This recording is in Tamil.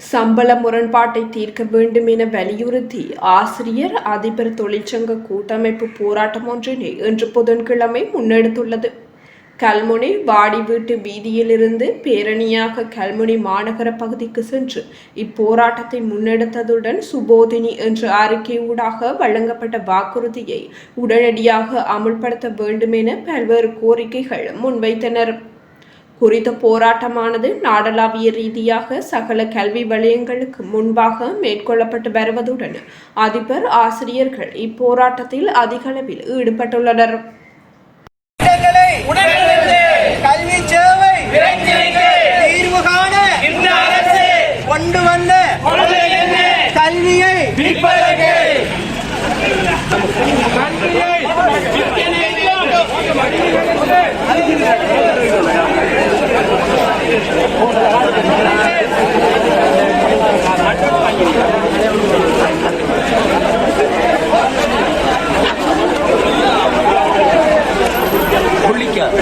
சம்பள முரண்பாட்டை தீர்க்க வேண்டும் என வலியுறுத்தி ஆசிரியர் அதிபர் தொழிற்சங்க கூட்டமைப்பு போராட்டம் ஒன்றினை இன்று புதன்கிழமை முன்னெடுத்துள்ளது. கல்முனை வாடி வீட்டு வீதியிலிருந்து பேரணியாக கல்முனை மாநகர பகுதிக்கு சென்று இப்போராட்டத்தை முன்னெடுத்ததுடன் சுபோதினி என்ற அறிக்கையூடாக வழங்கப்பட்ட வாக்குறுதியை உடனடியாக அமுல்படுத்த வேண்டும் என பல்வேறு கோரிக்கைகள் முன்வைத்தனர். குறித்த போராட்டமானது நாடளாவிய ரீதியாக சகல கல்வி வலயங்களுக்கு முன்பாக மேற்கொள்ளப்பட்டு வருவதுடன் அதிபர் ஆசிரியர்கள் இப்போராட்டத்தில் அதிகளவில் ஈடுபட்டுள்ளனர். திட்டங்களை உடனிருந்து கல்வி കഴിക്കാം